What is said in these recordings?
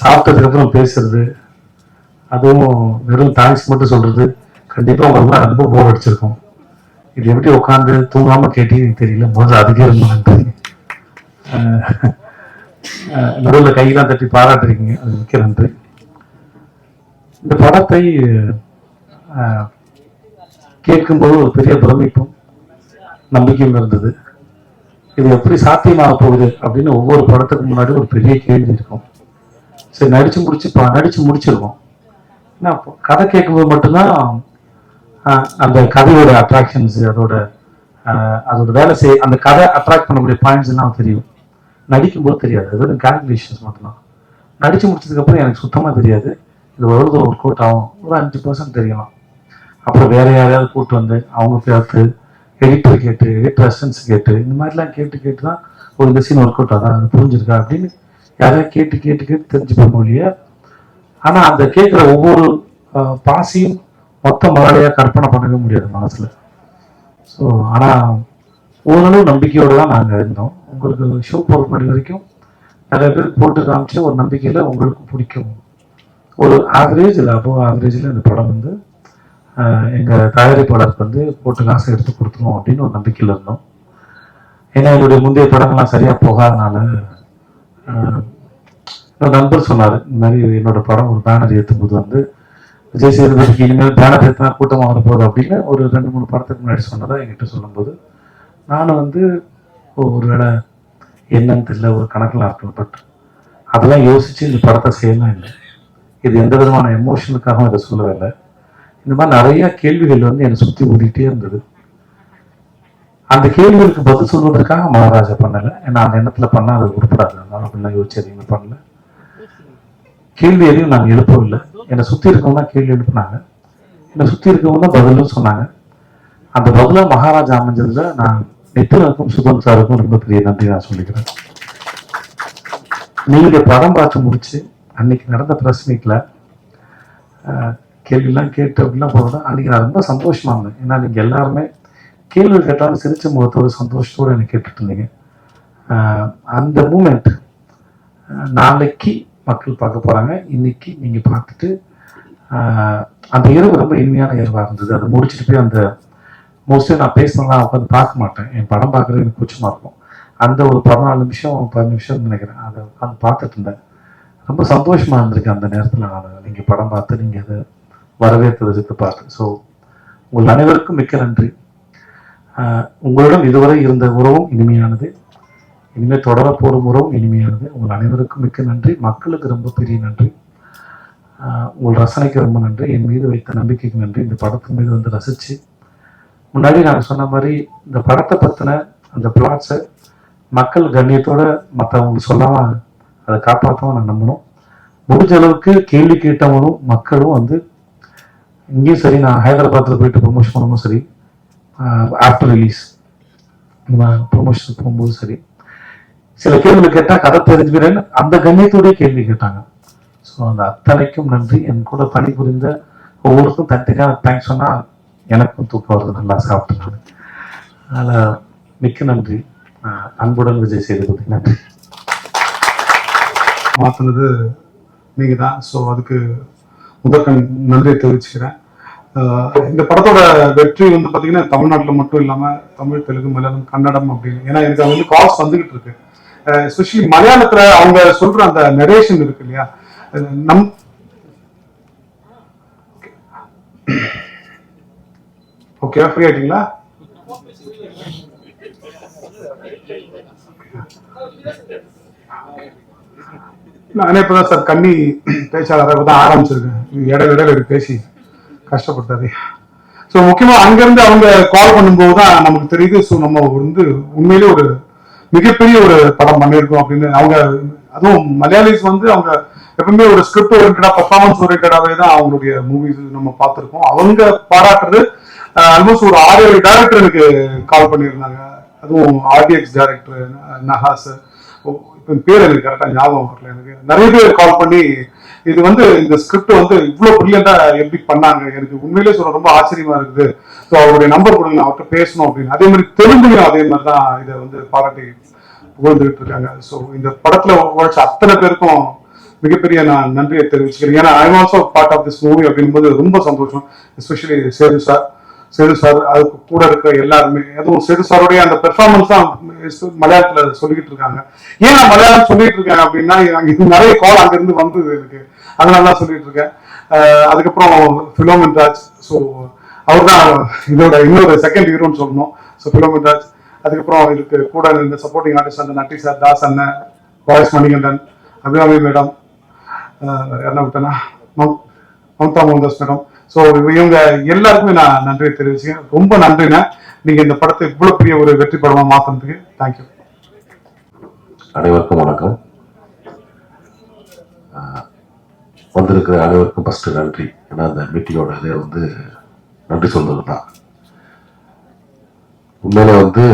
சாப்பிட்டதுக்கு அப்புறம் பேசுறது அதுவும் வெறும் தேங்க்ஸ் மட்டும் சொல்றது கண்டிப்பா உங்களுக்கு ரொம்ப போர் அடிச்சிருக்கும். இது எப்படி உட்காந்து தூங்காம கேட்டீங்கன்னு தெரியல. முதல்ல அதுக்கே ரொம்ப நன்றி. நடுவில் கையெல்லாம் தட்டி பாராட்டுறீங்க. அது மிக்க நன்றி. இந்த படத்தை கேட்கும்போது ஒரு பெரிய பிரமிப்பும் நம்பிக்கையும் இருந்தது. இது எப்படி சாத்தியமாக போகுது அப்படின்னு ஒவ்வொரு படத்துக்கு முன்னாடி ஒரு பெரிய கேள்வி இருக்கும். சரி நடிச்சு முடிச்சு நடிச்சு முடிச்சிருக்கோம் ஏன்னா கதை கேட்கும்போது மட்டும்தான் ஆஹ், அந்த கதையோட அட்ராக்ஷன்ஸ் அதோட அதோட வேலை செய் அந்த கதை அட்ராக்ட் பண்ணக்கூடிய பாயிண்ட்ஸ் எல்லாம் தெரியும். நடிக்கும்போது தெரியாது. அது வெறும் கால்குலேஷன்ஸ் மட்டும்தான். நடிச்சு முடிச்சதுக்கப்புறம் எனக்கு சுத்தமா தெரியாது. இது வருது ஒர்க் அவுட் ஆகும். ஒரு அஞ்சு பர்சன்ட் தெரியலாம். அப்புறம் வேற யாரையாவது கூட்டு வந்து அவங்க பார்த்து எடிட்டர் கேட்டு எடிட்டர் அசன்ஸ் கேட்டு இந்த மாதிரிலாம் கேட்டு கேட்டு தான் ஒரு இந்த சீன் ஒர்க் அவுட் ஆகும் அது புரிஞ்சிருக்கா அப்படின்னு யாரையா கேட்டு கேட்டு கேட்டு தெரிஞ்சுப்போம் மொழிய ஆனால் அந்த கேட்குற ஒவ்வொரு பாசியும் மொத்த மலையாக கற்பனை பண்ணவே முடியாது மனசில். ஸோ ஆனால் ஓரளவு நம்பிக்கையோடு தான் நாங்கள் இருந்தோம். உங்களுக்கு ஷோ போகிற முன்னாடி வரைக்கும் நிறைய பேர் போட்டு காமிச்ச ஒரு நம்பிக்கையில் உங்களுக்கு பிடிக்கும். ஒரு ஆவரேஜ் இல்லை அபோவ் ஆவரேஜில் இந்த படம் வந்து எங்கள் தயாரிப்பாளருக்கு வந்து போட்டு காசு எடுத்து கொடுத்துருவோம் அப்படின்னு ஒரு நம்பிக்கையில் இருந்தோம். ஏன்னா என்னுடைய முந்தைய படங்கள்லாம் சரியாக போகாதனால நண்பர் சொன்னார் இந்த மாதிரி என்னோட படம் ஒரு பேனர் ஏற்றும் போது வந்து விஜய் சேதுபதிக்கு இனிமேல் பேனர் ஏற்றினா கூட்டமாக வரப்போகுது அப்படின்னு ஒரு ரெண்டு மூணு படத்துக்கு முன்னாடி சொன்னதாக என்கிட்ட சொல்லும்போது நானும் வந்து ஒரு வேளை என்னன்னு தெரியல ஒரு கணக்கில் இருக்கலாம் பட் அதெல்லாம் யோசித்து இந்த படத்தை செய்யலாம் இல்லை. இது எந்த விதமான எமோஷனுக்காகவும் இதை சொல்லவே இல்லை. இந்த மாதிரி நிறையா கேள்விகள் வந்து என்னை சுற்றி ஓடிட்டே இருந்தது. அந்த கேள்விகளுக்கு பதில் சொல்வதற்காக மகாராஜா பண்ணலை. ஏன்னா அந்த எண்ணத்துல பண்ணா அது உருப்படாது. அதனால அப்படிலாம் யோசிச்சு எதுவுமே பண்ணல. கேள்வி எதையும் நாங்கள் எழுப்பவில்லை. என்னை சுற்றி இருக்கவங்க தான் கேள்வி எழுப்புனாங்க. என்னை சுற்றி இருக்கவங்க தான் பதிலும் சொன்னாங்க. அந்த பதிலாக மகாராஜா அமைஞ்சதுல நான் நித்திரனுக்கும் சுதன் சாருக்கும் ரொம்ப பெரிய நன்றி நான் சொல்லிக்கிறேன். நீங்க படம் பார்த்து முடிச்சு அன்னைக்கு நடந்த ப்ரெஸ் மீட்ல கேள்விலாம் கேட்டு அப்படிலாம் போகிறோம் அன்னைக்கு நான் ரொம்ப சந்தோஷமா இருந்தேன். ஏன்னா நீங்க எல்லாருமே கேள்வி கேட்டாலும் சிரிச்ச முகத்தோடு சந்தோஷத்தோட எனக்கு கேட்டுட்டு இருந்தீங்க அந்த மூமெண்ட் நாளைக்கு மக்கள் பார்க்க போகிறாங்க இன்னைக்கு நீங்கள் பார்த்துட்டு அந்த இரவு ரொம்ப இனிமையான இரவாக இருந்தது. அதை முடிச்சுட்டு போய் அந்த மோஸ்ட்லி நான் பேசினலாம் உட்காந்து பார்க்க மாட்டேன். என் படம் பார்க்குறது எனக்கு கூச்சமாக இருக்கும். அந்த ஒரு பதினாலு நிமிஷம் பதினஞ்சு நிமிஷம் நினைக்கிறேன். அதை உட்காந்து பார்த்துட்டு இருந்தேன். ரொம்ப சந்தோஷமாக இருந்திருக்கு அந்த நேரத்தில். நான் நீங்கள் படம் பார்த்து நீங்கள் அதை வரவேற்று வரவேற்றதுக்கு பார்த்து. ஸோ உங்கள் அனைவருக்கும் மிக்க நன்றி. உங்களிடம் இதுவரை இருந்த உறவும் இனிமையானது. இனிமேல் தொடரப்போகும் உறவும் இனிமையானது. உங்கள் அனைவருக்கும் மிக்க நன்றி. மக்களுக்கு ரொம்ப பெரிய நன்றி. உங்கள் ரசனைக்கு ரொம்ப நன்றி. என் மீது வைத்த நம்பிக்கைக்கு நன்றி. இந்த படத்தின் மீது வந்து ரசிச்சு. முன்னாடி நான் சொன்ன மாதிரி இந்த படத்தை பற்றின அந்த பிளாட்ஸை மக்கள் கண்ணியத்தோடு மற்றவங்களுக்கு சொல்லாமல் அதை காப்பாற்றவும் நான் நம்பணும். முடிஞ்ச அளவுக்கு கேள்வி கேட்டவனும் மக்களும் வந்து இங்கேயும் சரி நான் ஹைதராபாத்தில் போயிட்டு ப்ரொமோஷன் பண்ணவும் சரி ஆஃப்டர் ரிலீஸ் ப்ரொமோஷன் போகும்போது சரி. சில கேள்வி கேட்டால் கதை தெரிஞ்சுக்கிறேன்னு அந்த கண்ணியத்தோடய கேள்வி கேட்டாங்க. ஸோ அந்த அத்தனைக்கும் நன்றி. என் கூட பணிபுரிந்த ஒவ்வொருக்கும் தனித்தனியாக தேங்க்ஸ் சொன்னால் எனக்கும் தூக்கம் வருது. நல்லா சாப்பிட்டு அதனால் மிக்க நன்றி. அன்புடன் விஜய் சேதுபதி. நன்றி. மாற்றினது நீங்கள் தான் ஸோ அதுக்கு முதற்கண் நன்றியை தெரிவிச்சுக்கிறேன். இந்த படத்தோட வெற்றி வந்து பார்த்தீங்கன்னா தமிழ்நாட்டில் மட்டும் இல்லாமல் தமிழ் தெலுங்கு மலையாளம் கன்னடம் அப்படின்னு. ஏன்னா எனக்கு அது வந்து காஸ்ட் வந்துகிட்டு இருக்கு. எஸ்பெஷலி மலையாளத்துல அவங்க சொல்ற அந்த நரேஷன் இருக்கு இல்லையா? நம் ஓகே ஃப்ரீ ஆயிட்டீங்களா? நானே இப்பதான் சார் கன்னி பேச்சாளராக தான் ஆரம்பிச்சிருக்கேன். இடையில இடையில பேசி கஷ்டப்பட்டாரு. ஸோ முக்கியமா அங்கிருந்து அவங்க கால் பண்ணும்போது தான் நமக்கு தெரியுது. ஸோ நம்ம வந்து உண்மையிலே ஒரு மிகப்பெரிய ஒரு படம் பண்ணியிருக்கோம் அப்படின்னு. அவங்க அதுவும் மலையாளிஸ் வந்து அவங்க எப்பவுமே ஒரு ஸ்கிரிப்ட் ஓரியன்டா பர்ஃபார்மன்ஸ் ஓரியன்டாவே தான் அவங்களுடைய மூவிஸ் நம்ம பார்த்துருக்கோம். அவங்க பாராட்டுறது ஆல்மோஸ்ட் ஒரு ஆறு ஏழு டேரக்டர் எனக்கு கால் பண்ணியிருந்தாங்க. அதுவும் ஆர்டிஎக்ஸ் டேரக்டர் நஹாஸ். ஓ, பேர் எனக்கு கரெக்டாக ஞாபகம் வரல எனக்கு. நிறைய பேர் கால் பண்ணி இது வந்து இந்த ஸ்கிரிப்ட் வந்து இவ்வளவு பிரில்லியண்டா எப்படி பண்ணாங்க. எனக்கு உண்மையிலேயே சொல்ல ரொம்ப ஆச்சரியமா இருக்குது. ஸோ அவருடைய நம்பர் கொடுங்க. நான் அவர்கிட்ட பேசணும் அப்படின்னு. அதே மாதிரி தெலுங்குலையும் அதே மாதிரி தான் இதை வந்து பாராட்டி புகழ்ந்துகிட்டு இருக்காங்க. ஸோ இந்த படத்துல உழைச்ச அத்தனை பேருக்கும் மிகப்பெரிய நான் நன்றியை தெரிவிச்சுக்கிறேன். ஏன்னா I also part of this movie அப்படிங்கும்போது ரொம்ப சந்தோஷம். Especially Sethu sir. Sethu sir அதுக்கு கூட இருக்கிற எல்லாருமே அதுவும் சேது சாருடைய அந்த பெர்ஃபார்மன்ஸ் தான் மலையாளத்துல சொல்லிக்கிட்டு இருக்காங்க. ஏன் நான் மலையாளம் சொல்லிட்டு இருக்கேன் அப்படின்னா அங்க இது நிறைய கால் அங்கிருந்து வந்தது எனக்கு. அதனால தான் சொல்லிட்டு இருக்கேன். அதுக்கப்புறம் பிலோமன் ராஜ் ஸோ அவர் தான் இதோட இன்னொரு செகண்ட் ஹீரோன்னு சொல்லணும். ஸோ பிலோமன் ராஜ் அதுக்கப்புறம் இதுக்கு கூட இந்த சப்போர்ட்டிங் ஆர்டிஸ்ட் அந்த நட்டி சார் தாஸ் அண்ணன் பாயஸ் மணிகண்டன் அபிராமி மேடம் என்ன விட்டேன்னா? மம்- மம்தா மோகன்தாஸ் மேடம். ஸோ இவங்க எல்லாருக்குமே நான் நன்றியை தெரிவிச்சுக்கேன் ரொம்ப நன்றிண்ணா. நீங்க இந்த படத்தை இவ்வளவு பெரிய ஒரு வெற்றி படமா மாத்தினதுக்கு தேங்க்யூ அனைவருக்கும் வணக்கம். வந்திருக்கிற அனைவருக்கும் ஃபஸ்ட்டு நன்றி. ஏன்னா அந்த மீட்டிங்கோட இதே வந்து நன்றி சொல்றது தான் உண்மையில வந்து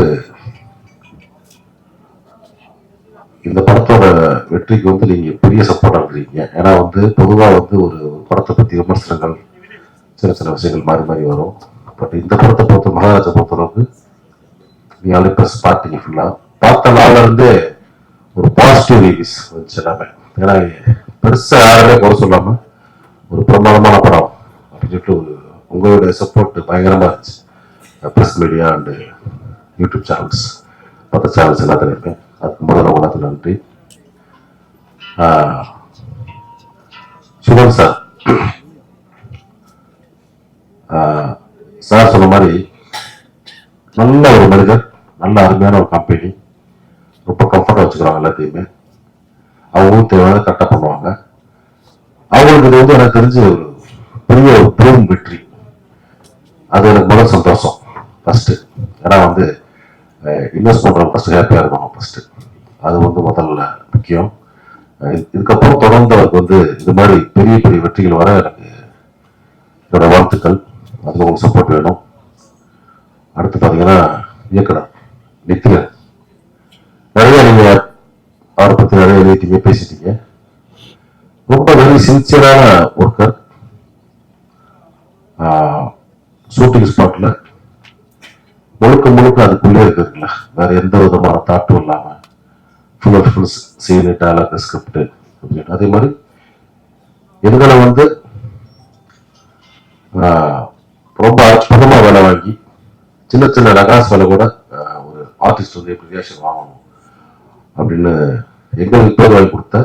இந்த படத்தோட வெற்றிக்கு வந்து நீங்க பெரிய சப்போர்ட் இருக்கீங்க ஏன்னா வந்து பொதுவா வந்து ஒரு ஒரு படத்தை பத்தி விமர்சனங்கள் சின்ன சின்ன விஷயங்கள் மாறி மாறி வரும். பட் இந்த படத்தை பொறுத்த மகாராஜா பொறுத்தளவுக்கு நீ ஆளு ப்ரெஸ் பார்த்தீங்க ஃபுல்லாக பார்த்த நாள்ல இருந்தே ஒரு பாசிட்டிவ் ரிவ்யூஸ் வந்துச்சு எல்லாமே. ஏன்னா பெருசாக யாருமே குறை சொல்லாமல் ஒரு பிரமாதமான படம் அப்படின்னு சொல்லிட்டு ஒரு உங்களுடைய சப்போர்ட் பயங்கரமாக இருந்துச்சு. Press media and YouTube channels மற்ற சேனல்ஸ் எல்லாத்துலேயுமே. அதுக்கு முதல்ல உலகத்தில் நன்றி சுமன் சார். சார் சொன்ன மாதிரி நல்ல ஒரு மனிதர் நல்ல அருமையான ஒரு கம்பெனி ரொம்ப கம்ஃபர்டாக வச்சுக்கிறாங்க எல்லாத்தையுமே. அவங்களும் தேவையான கரெக்டாக பண்ணுவாங்க. அவங்களுக்கு இது வந்து எனக்கு தெரிஞ்ச ஒரு பெரிய ஒரு பெரும் வெற்றி. அது எனக்கு முதல் சந்தோஷம். ஃபஸ்ட்டு ஏன்னா வந்து இன்வெஸ்ட் பண்ணுறவங்க ஃபஸ்ட்டு ஹாப்பியாக இருக்கணும் ஃபஸ்ட்டு அது வந்து முதல்ல முக்கியம். இதுக்கப்புறம் தொடர்ந்து அவருக்கு வந்து இது மாதிரி பெரிய பெரிய வெற்றிகள் வர எனக்கு என்னோட வாழ்த்துக்கள். அதுக்கு உங்களுக்கு சப்போர்ட் வேணும். அடுத்து பார்த்தீங்கன்னா இயக்குனர் நித்தியன் நிறைய நீங்கள் அவரை பற்றி நிறைய எழுதிட்டீங்க பேசிட்டீங்க. ரொம்ப வெரி சின்சியரான ஒர்க்கர் ஷூட்டிங் ஸ்பாட்டில் முழுக்க முழுக்க அதுக்குள்ளே இருக்குதுங்களா வேற எந்த விதமான தாட்டும் இல்லாமல் full and full scene dialogue script அப்படின்னு. அதே மாதிரி எங்களை வந்து ரொம்ப அற்புதமாக வேலை வாங்கி சின்ன சின்ன நகாஸ் வேலை கூட ஒரு ஆர்டிஸ்ட் வந்து எப்படி ரியாக்ஷன் வாங்கணும் அப்படின்னு எங்களுக்கு பேர் வாங்கி கொடுத்த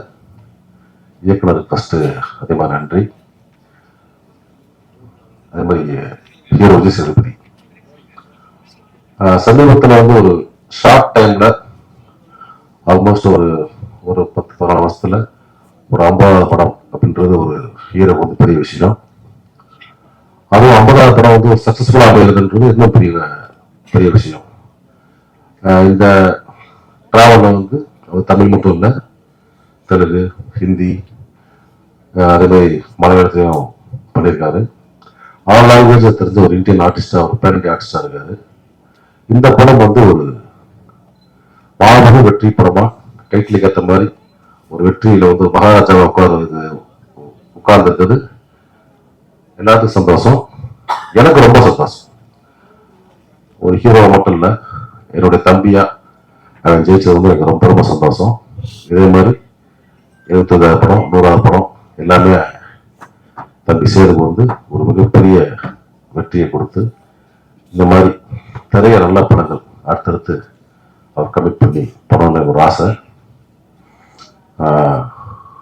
இயக்குனர் ஃபஸ்ட்டு அதே மாதிரி நன்றி. அதே மாதிரி ஹீரோ விஜய் சேதுபதி. சமீபத்தில் வந்து ஒரு ஷார்ட் டைம்ல ஆல்மோஸ்ட் ஒரு ஒரு பத்து பதினாலு வருஷத்துல ஒரு ஐம்பதாவது படம் அப்படின்றது ஒரு ஹீரோ வந்து பெரிய விஷயம். அதுவும் ஐம்பதாவது படம் வந்து ஒரு சக்சஸ்ஃபுல்லாக அமைகிறதுன்றது இன்னும் பெரிய பெரிய விஷயம். இந்த டிராவலில் வந்து அவர் தமிழ் மட்டும் இல்லை தெலுங்கு ஹிந்தி அதேமாதிரி அதே மாதிரி மலையாளத்தையும் பண்ணியிருக்காரு. ஆல் லாங்குவேஜ் தெரிஞ்ச ஒரு இந்தியன் ஆர்டிஸ்டாக ஒரு பேரண்ட் ஆர்டிஸ்டாக இருக்காரு. இந்த படம் வந்து ஒரு மாபெரும் வெற்றி படமாக டைட்டிலுக்கு ஏற்ற மாதிரி ஒரு வெற்றியில் வந்து மகாராஜாவை உட்கார்ந்து உட்கார்ந்துருக்குது. எல்லாத்துக்கும் சந்தோஷம். எனக்கு ரொம்ப சந்தோஷம். ஒரு ஹீரோ மட்டும் இல்லை என்னுடைய தம்பியா அவன் ஜெயிச்சது வந்து எனக்கு ரொம்ப ரொம்ப சந்தோஷம். இதே மாதிரி எழுபத்தஞ்சாயிரம் படம் நூறாவது படம் எல்லாமே தம்பி சேருக்கு வந்து ஒரு மிகப்பெரிய வெற்றியை கொடுத்து இந்த மாதிரி நிறைய நல்ல படங்கள் அடுத்தடுத்து அவர் கமிட் பண்ணி படம்னு ஒரு ஆசை.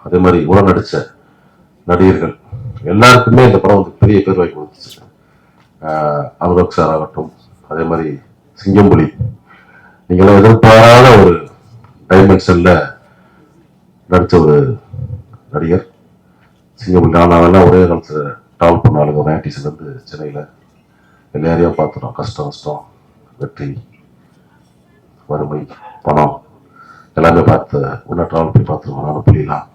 அதே மாதிரி உடன் நடித்த நடிகர்கள் எல்லாருக்குமே இந்த படம் வந்து பெரிய பேர் வாங்கி கொடுத்துச்சு. ஆஹ் சார் ஆகட்டும் அதே மாதிரி சிங்கம்புலி. நீங்களும் எதிர்பாராத ஒரு டைமென்ஷன்ல நடித்த ஒரு நடிகர். சிங்கம்புலி நான் அதெல்லாம் ஒரே காலத்தில் ட்ராவல் பண்ண ஆளுங்க நைன்டிஸ்லேருந்து சென்னையில் எல்லாரையும் பார்த்துட்டோம். கஷ்டம் கஷ்டம் வெற்றி வறுமை பணம் எல்லாமே பார்த்து உள்ள ட்ராவல் பண்ணி பார்த்துருக்கோம் நானும் புரியலாம்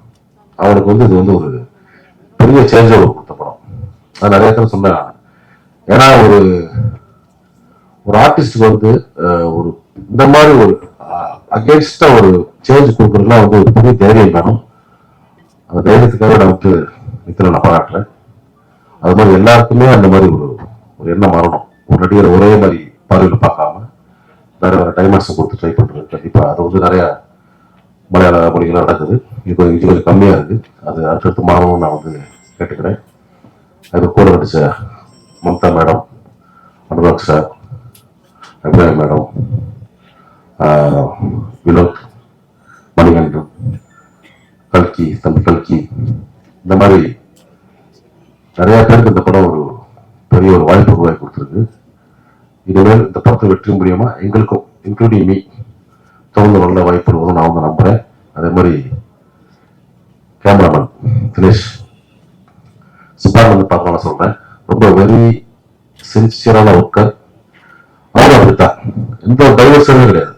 அவனுக்கு வந்து இது வந்து ஒரு பெரிய சேஞ்ச் ஓவர் கொடுத்த படம். அது நிறைய பேர் சொன்னேன். ஏன்னா ஒரு ஒரு ஆர்டிஸ்ட் வந்து ஒரு இந்த மாதிரி ஒரு அகேன்ஸ்டா ஒரு சேஞ்ச் கொடுக்குறதுலாம் வந்து ஒரு பெரிய தைரியம் வேணும். அந்த தைரியத்துக்காக நான் வந்து இத்தனை நான் பாராட்டுறேன். அது மாதிரி எல்லாருக்குமே அந்த மாதிரி ஒரு ஒரு எண்ணம் வரணும். ஒரு நடிகர் ஒரே மாதிரி பார்வையில் பார்க்காம வேற வேற டைமர்ஸ் கொடுத்து ட்ரை பண்றது கண்டிப்பா. அது வந்து நிறைய மலையாள மொழிகள் நடக்குது. இது கொஞ்சம் இது கொஞ்சம் கம்மியாக இருக்குது அது அடுத்தடுத்து மாறணும்னு நான் வந்து கேட்டுக்கிறேன். அது கூட நடிச்ச Mamta madam Anurag sir Abhirami madam Vinoth Manikandan கல்கி தம்பி கல்கி இந்த மாதிரி நிறைய பேருக்கு இந்த படம் ஒரு பெரிய ஒரு வாய்ப்பு உருவாக்கி கொடுத்துருக்கு. இனிமேல் இந்த படத்தை வெற்றி முடியுமா எங்களுக்கும் இன்க்ளூடிங் மீ தொடர்ந்து நல்ல வாய்ப்பு வரும் நான் வந்து நம்புறேன். அதே மாதிரி சின்சியரான ஒர்க்கர் அவர் அப்படித்தான் எந்த டைவர்ஸனும் கிடையாது.